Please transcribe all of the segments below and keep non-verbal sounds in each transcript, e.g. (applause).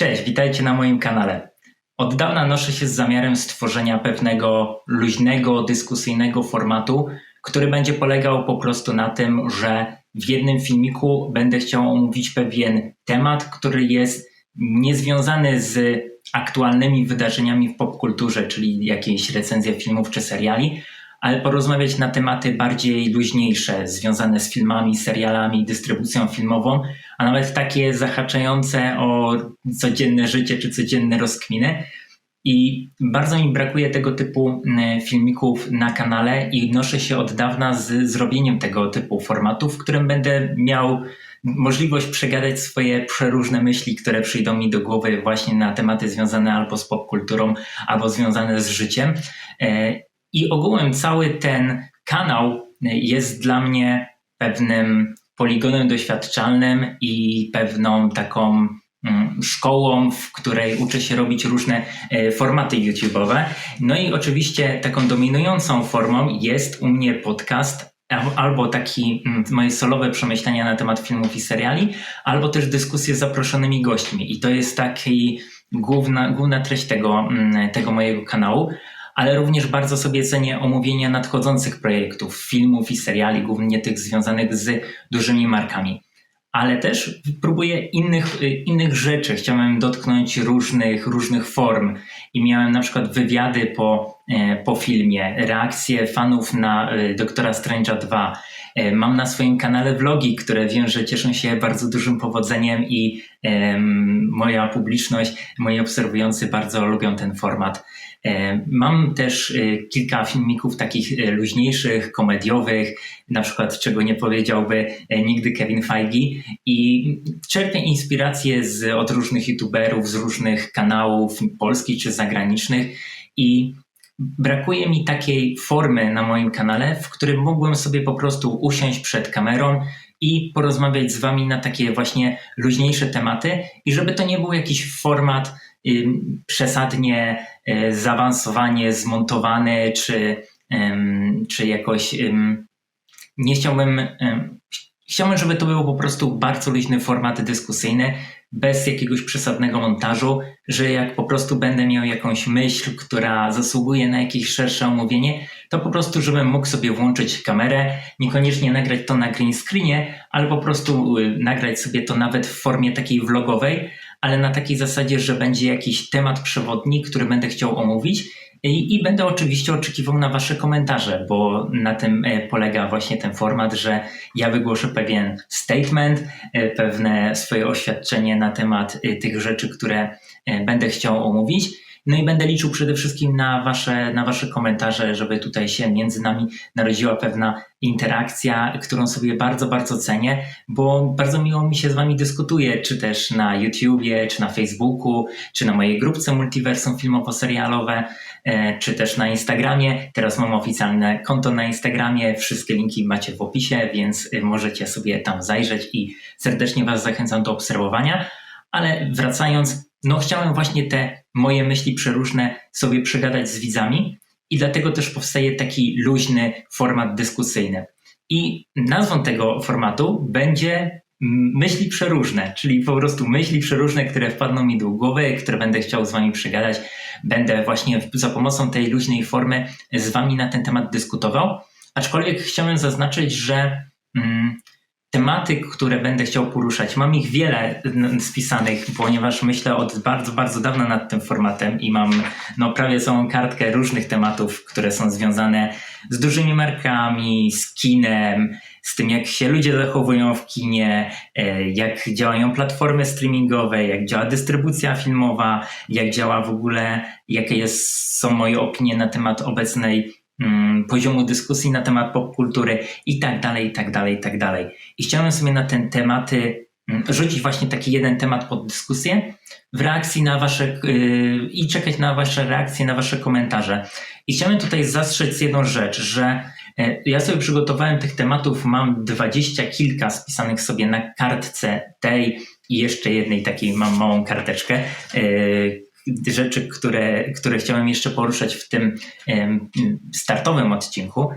Cześć, witajcie na moim kanale. Od dawna noszę się z zamiarem stworzenia pewnego luźnego, dyskusyjnego formatu, który będzie polegał po prostu na tym, że w jednym filmiku będę chciał omówić pewien temat, który jest niezwiązany z aktualnymi wydarzeniami w popkulturze, czyli jakieś recenzje filmów czy seriali, ale porozmawiać na tematy bardziej luźniejsze, związane z filmami, serialami, dystrybucją filmową, a nawet takie zahaczające o codzienne życie czy codzienne rozkminy. I bardzo mi brakuje tego typu mm, filmików na kanale i noszę się od dawna z zrobieniem tego typu formatu, w którym będę miał możliwość przegadać swoje przeróżne myśli, które przyjdą mi do głowy właśnie na tematy związane albo z popkulturą, albo związane z życiem. I ogółem cały ten kanał jest dla mnie pewnym poligonem doświadczalnym i pewną taką mm, szkołą, w której uczę się robić różne e, formaty YouTube'owe. No i oczywiście taką dominującą formą jest u mnie podcast albo taki mm, moje solowe przemyślenia na temat filmów i seriali, albo też dyskusje z zaproszonymi gośćmi. I to jest taki główna, główna treść tego, mm, tego mojego kanału ale również bardzo sobie cenię omówienia nadchodzących projektów, filmów i seriali, głównie tych związanych z dużymi markami. Ale też próbuję innych, innych rzeczy. Chciałem dotknąć różnych, różnych form i miałem na przykład wywiady po, e, po filmie, reakcje fanów na e, Doktora Strange'a 2. E, mam na swoim kanale vlogi, które wiem, że cieszą się bardzo dużym powodzeniem i moja publiczność, moi obserwujący bardzo lubią ten format. E, mam też e, kilka filmików takich e, luźniejszych, komediowych, na przykład czego nie powiedziałby nigdy Kevin Feige. I czerpię inspiracje z, od różnych youtuberów, z różnych kanałów polskich czy zagranicznych. I brakuje mi takiej formy na moim kanale, w którym mógłbym sobie po prostu usiąść przed kamerą i porozmawiać z wami na takie właśnie luźniejsze tematy. I żeby to nie był jakiś format przesadnie e, zaawansowanie, zmontowany, czy, czy jakoś nie chciałbym. Chciałbym, żeby to był po prostu bardzo luźny format dyskusyjny, bez jakiegoś przesadnego montażu, że jak po prostu będę miał jakąś myśl, która zasługuje na jakieś szersze omówienie, to po prostu, żebym mógł sobie włączyć kamerę, niekoniecznie nagrać to na green screenie, ale po prostu y, nagrać sobie to nawet w formie takiej vlogowej, ale na takiej zasadzie, że będzie jakiś temat przewodni, który będę chciał omówić i, i, będę oczywiście oczekiwał na Wasze komentarze, bo na tym e, polega właśnie ten format, że ja wygłoszę pewien statement, e, pewne swoje oświadczenie na temat e, tych rzeczy, które będę chciał omówić no i będę liczył przede wszystkim na wasze, na wasze komentarze, żeby tutaj się między nami narodziła pewna interakcja, którą sobie bardzo, bardzo cenię, bo bardzo miło mi się z wami dyskutuje, czy też na YouTubie, czy na Facebooku, czy na mojej grupce Multiversum Filmowo-Serialowe, e, czy też na Instagramie. Teraz mam oficjalne konto na Instagramie, wszystkie linki macie w opisie, więc możecie sobie tam zajrzeć i serdecznie was zachęcam do obserwowania. Ale wracając, no chciałem właśnie te moje myśli przeróżne sobie przegadać z widzami i dlatego też powstaje taki luźny format dyskusyjny. I nazwą tego formatu będzie myśli przeróżne, czyli po prostu myśli przeróżne, które wpadną mi do głowy, które będę chciał z wami przegadać. Będę właśnie za pomocą tej luźnej formy z wami na ten temat dyskutował. Aczkolwiek chciałem zaznaczyć, że mm, tematy, które będę chciał poruszać. Mam ich wiele spisanych, ponieważ myślę od bardzo, bardzo dawna nad tym formatem i mam no, prawie całą kartkę różnych tematów, które są związane z dużymi markami, z kinem, z tym, jak się ludzie zachowują w kinie, e, jak działają platformy streamingowe, jak działa dystrybucja filmowa, jak działa w ogóle, jakie jest, są moje opinie na temat obecnej poziomu dyskusji na temat popkultury i tak dalej, i tak dalej, i tak dalej. I chciałem sobie na ten tematy mm, rzucić właśnie taki jeden temat pod dyskusję w reakcji na wasze yy, i czekać na wasze reakcje, na wasze komentarze. I chciałem tutaj zastrzec jedną rzecz, że yy, ja sobie przygotowałem tych tematów, mam dwadzieścia kilka spisanych sobie na kartce tej i jeszcze jednej takiej mam małą karteczkę. Yy, rzeczy, które, które chciałem jeszcze poruszać w tym startowym odcinku,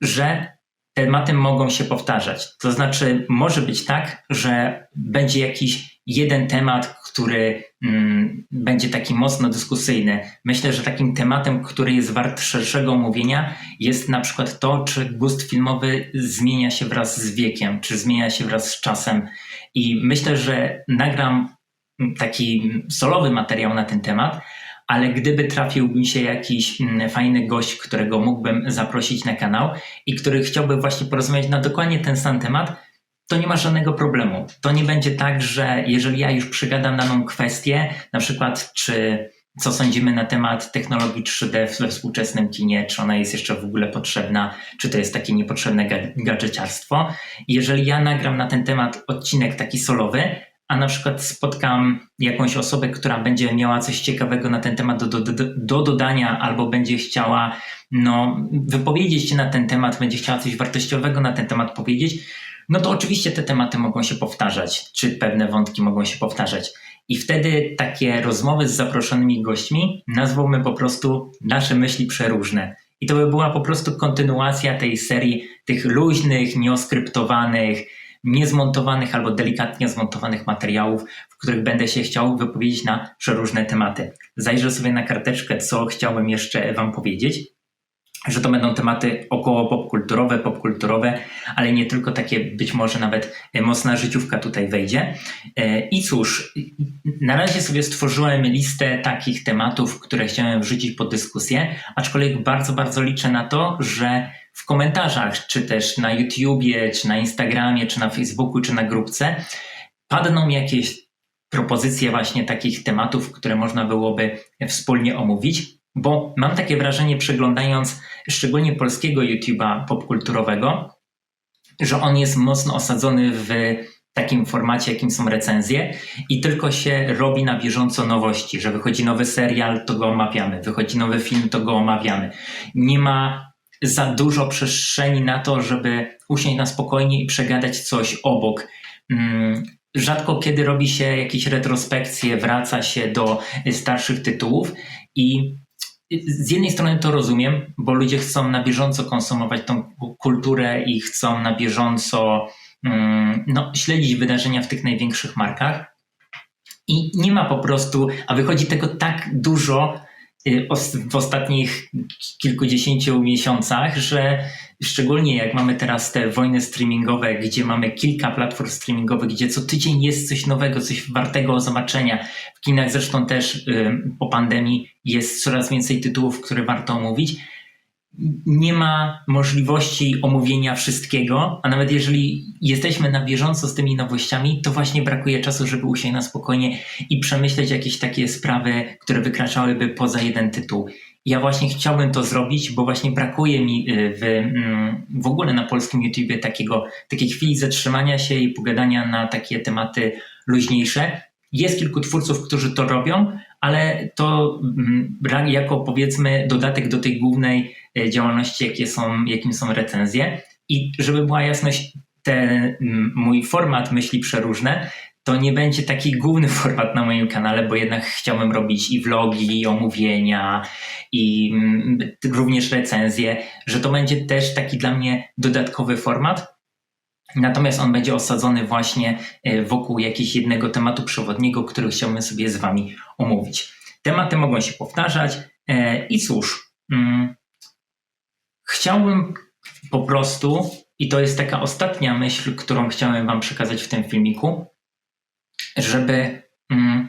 że tematy mogą się powtarzać. To znaczy, może być tak, że będzie jakiś jeden temat, który mm, będzie taki mocno dyskusyjny. Myślę, że takim tematem, który jest wart szerszego omówienia, jest na przykład to, czy gust filmowy zmienia się wraz z wiekiem, czy zmienia się wraz z czasem. I myślę, że nagram taki solowy materiał na ten temat, ale gdyby trafił mi się jakiś fajny gość, którego mógłbym zaprosić na kanał i który chciałby właśnie porozmawiać na dokładnie ten sam temat, to nie ma żadnego problemu. To nie będzie tak, że jeżeli ja już przygadam daną kwestię, na przykład czy co sądzimy na temat technologii 3D we współczesnym kinie, czy ona jest jeszcze w ogóle potrzebna, czy to jest takie niepotrzebne gadżeciarstwo. Jeżeli ja nagram na ten temat odcinek taki solowy, a na przykład spotkam jakąś osobę, która będzie miała coś ciekawego na ten temat do, do, do, do dodania, albo będzie chciała no, wypowiedzieć się na ten temat, będzie chciała coś wartościowego na ten temat powiedzieć, no to oczywiście te tematy mogą się powtarzać, czy pewne wątki mogą się powtarzać. I wtedy takie rozmowy z zaproszonymi gośćmi nazwałbym po prostu nasze myśli przeróżne. I to by była po prostu kontynuacja tej serii tych luźnych, nieoskryptowanych, niezmontowanych albo delikatnie zmontowanych materiałów, w których będę się chciał wypowiedzieć na przeróżne tematy. Zajrzę sobie na karteczkę, co chciałbym jeszcze Wam powiedzieć że to będą tematy około popkulturowe, popkulturowe, ale nie tylko takie, być może nawet e, mocna życiówka tutaj wejdzie. E, I cóż, na razie sobie stworzyłem listę takich tematów, które chciałem wrzucić pod dyskusję, aczkolwiek bardzo, bardzo liczę na to, że w komentarzach, czy też na YouTubie, czy na Instagramie, czy na Facebooku, czy na grupce padną jakieś propozycje właśnie takich tematów, które można byłoby wspólnie omówić, bo mam takie wrażenie, przeglądając szczególnie polskiego YouTube'a popkulturowego, że on jest mocno osadzony w takim formacie, jakim są recenzje i tylko się robi na bieżąco nowości, że wychodzi nowy serial, to go omawiamy, wychodzi nowy film, to go omawiamy. Nie ma za dużo przestrzeni na to, żeby usiąść na spokojnie i przegadać coś obok. Mm, rzadko kiedy robi się jakieś retrospekcje, wraca się do starszych tytułów i z jednej strony to rozumiem, bo ludzie chcą na bieżąco konsumować tą kulturę i chcą na bieżąco mm, no, śledzić wydarzenia w tych największych markach. I nie ma po prostu, a wychodzi tego tak dużo w ostatnich kilkudziesięciu miesiącach, że Szczególnie jak mamy teraz te wojny streamingowe, gdzie mamy kilka platform streamingowych, gdzie co tydzień jest coś nowego, coś wartego zobaczenia. W kinach zresztą też y, po pandemii jest coraz więcej tytułów, które warto omówić. Nie ma możliwości omówienia wszystkiego, a nawet jeżeli jesteśmy na bieżąco z tymi nowościami, to właśnie brakuje czasu, żeby usiąść na spokojnie i przemyśleć jakieś takie sprawy, które wykraczałyby poza jeden tytuł. Ja właśnie chciałbym to zrobić, bo właśnie brakuje mi y, w, mm, w ogóle na polskim YouTubie takiego, takiej chwili zatrzymania się i pogadania na takie tematy luźniejsze. Jest kilku twórców, którzy to robią, ale to mm, jako powiedzmy dodatek do tej głównej y, działalności, jakie są, jakim są recenzje. I żeby była jasność, ten mój format myśli przeróżne to nie będzie taki główny (laughs) format na moim kanale, bo jednak chciałbym robić i vlogi, i omówienia, i również recenzje, że to będzie też taki dla mnie dodatkowy format. Natomiast on będzie osadzony właśnie e, wokół jakiegoś jednego tematu przewodniego, który chciałbym sobie z Wami omówić. Tematy mogą się powtarzać e, i cóż, mm, chciałbym po prostu, i to jest taka ostatnia myśl, którą chciałem Wam przekazać w tym filmiku, żeby mm,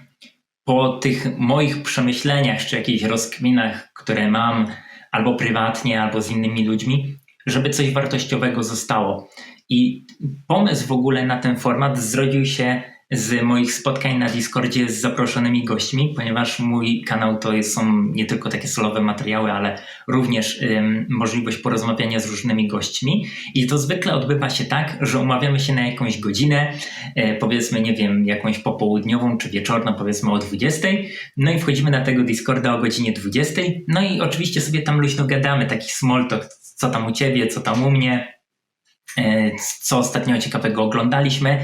po tych moich przemyśleniach czy jakichś rozkminach, które mam albo prywatnie, albo z innymi ludźmi, żeby coś wartościowego zostało. I pomysł w ogóle na ten format zrodził się z moich spotkań na Discordzie z zaproszonymi gośćmi, ponieważ mój kanał to są nie tylko takie solowe materiały, ale również ym, możliwość porozmawiania z różnymi gośćmi. I to zwykle odbywa się tak, że umawiamy się na jakąś godzinę, y, powiedzmy, nie wiem, jakąś popołudniową czy wieczorną, powiedzmy o 20. No i wchodzimy na tego Discorda o godzinie 20. No i oczywiście sobie tam luźno gadamy, taki small talk, co tam u ciebie, co tam u mnie, co ostatnio ciekawego oglądaliśmy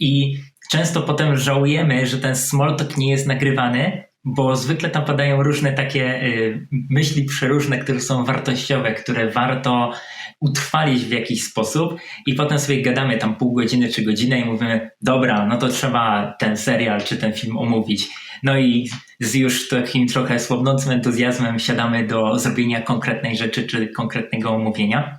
i często potem żałujemy, że ten small talk nie jest nagrywany, bo zwykle tam padają różne takie y, myśli przeróżne, które są wartościowe, które warto utrwalić w jakiś sposób i potem sobie gadamy tam pół godziny czy godzinę i mówimy, dobra, no to trzeba ten serial czy ten film omówić. No i z już takim trochę słabnącym entuzjazmem siadamy do zrobienia konkretnej rzeczy czy konkretnego omówienia.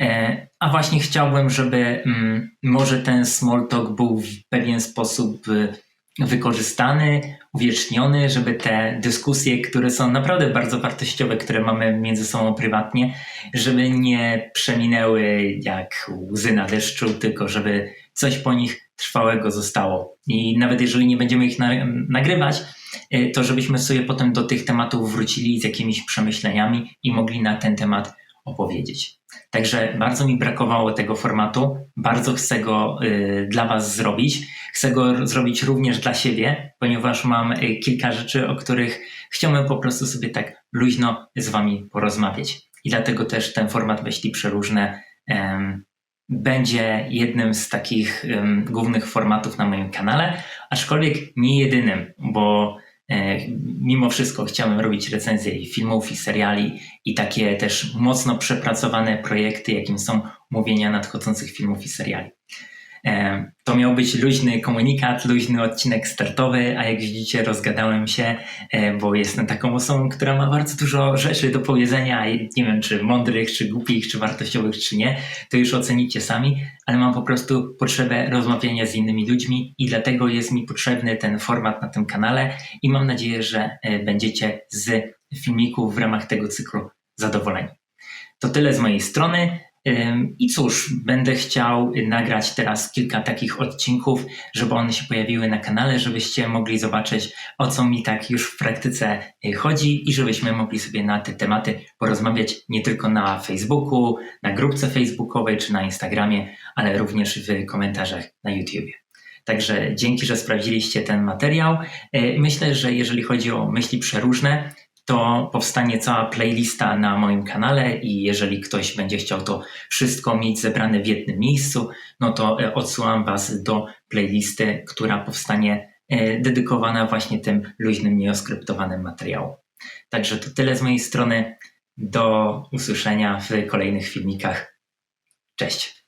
E, a właśnie chciałbym, żeby mm, może ten small talk był w pewien sposób y, wykorzystany, uwieczniony, żeby te dyskusje, które są naprawdę bardzo wartościowe, które mamy między sobą prywatnie, żeby nie przeminęły jak łzy na deszczu, tylko żeby coś po nich trwałego zostało. I nawet jeżeli nie będziemy ich na, nagrywać, y, to żebyśmy sobie potem do tych tematów wrócili z jakimiś przemyśleniami i mogli na ten temat opowiedzieć. Także bardzo mi brakowało tego formatu, bardzo chcę go y, dla Was zrobić. Chcę go zrobić również dla siebie, ponieważ mam y, kilka rzeczy, o których chciałbym po prostu sobie tak luźno z Wami porozmawiać. I dlatego też ten format Myśli Przeróżne będzie jednym z takich głównych formatów na moim kanale, aczkolwiek nie jedynym, bo mimo wszystko chciałem robić recenzje i filmów, i seriali, i takie też mocno przepracowane projekty, jakim są mówienia nadchodzących filmów i seriali. To miał być luźny komunikat, luźny odcinek startowy, a jak widzicie, rozgadałem się, e, bo jestem taką osobą, która ma bardzo dużo rzeczy do powiedzenia. Nie wiem, czy mądrych, czy głupich, czy wartościowych, czy nie. To już ocenicie sami, ale mam po prostu potrzebę rozmawiania z innymi ludźmi i dlatego jest mi potrzebny ten format na tym kanale i mam nadzieję, że e, będziecie z filmików w ramach tego cyklu zadowoleni. To tyle z mojej strony. I cóż, będę chciał nagrać teraz kilka takich odcinków, żeby one się pojawiły na kanale, żebyście mogli zobaczyć, o co mi tak już w praktyce y, chodzi i żebyśmy mogli sobie na te tematy porozmawiać nie tylko na Facebooku, na grupce facebookowej czy na Instagramie, ale również w komentarzach na YouTubie. Także dzięki, że sprawdziliście ten materiał. Y, myślę, że jeżeli chodzi o myśli przeróżne, to powstanie cała playlista na moim kanale i jeżeli ktoś będzie chciał to wszystko mieć zebrane w jednym miejscu, no to e, odsyłam Was do playlisty, która powstanie e, dedykowana właśnie tym luźnym, nieoskryptowanym materiałom. Także to tyle z mojej strony. Do usłyszenia w kolejnych filmikach. Cześć.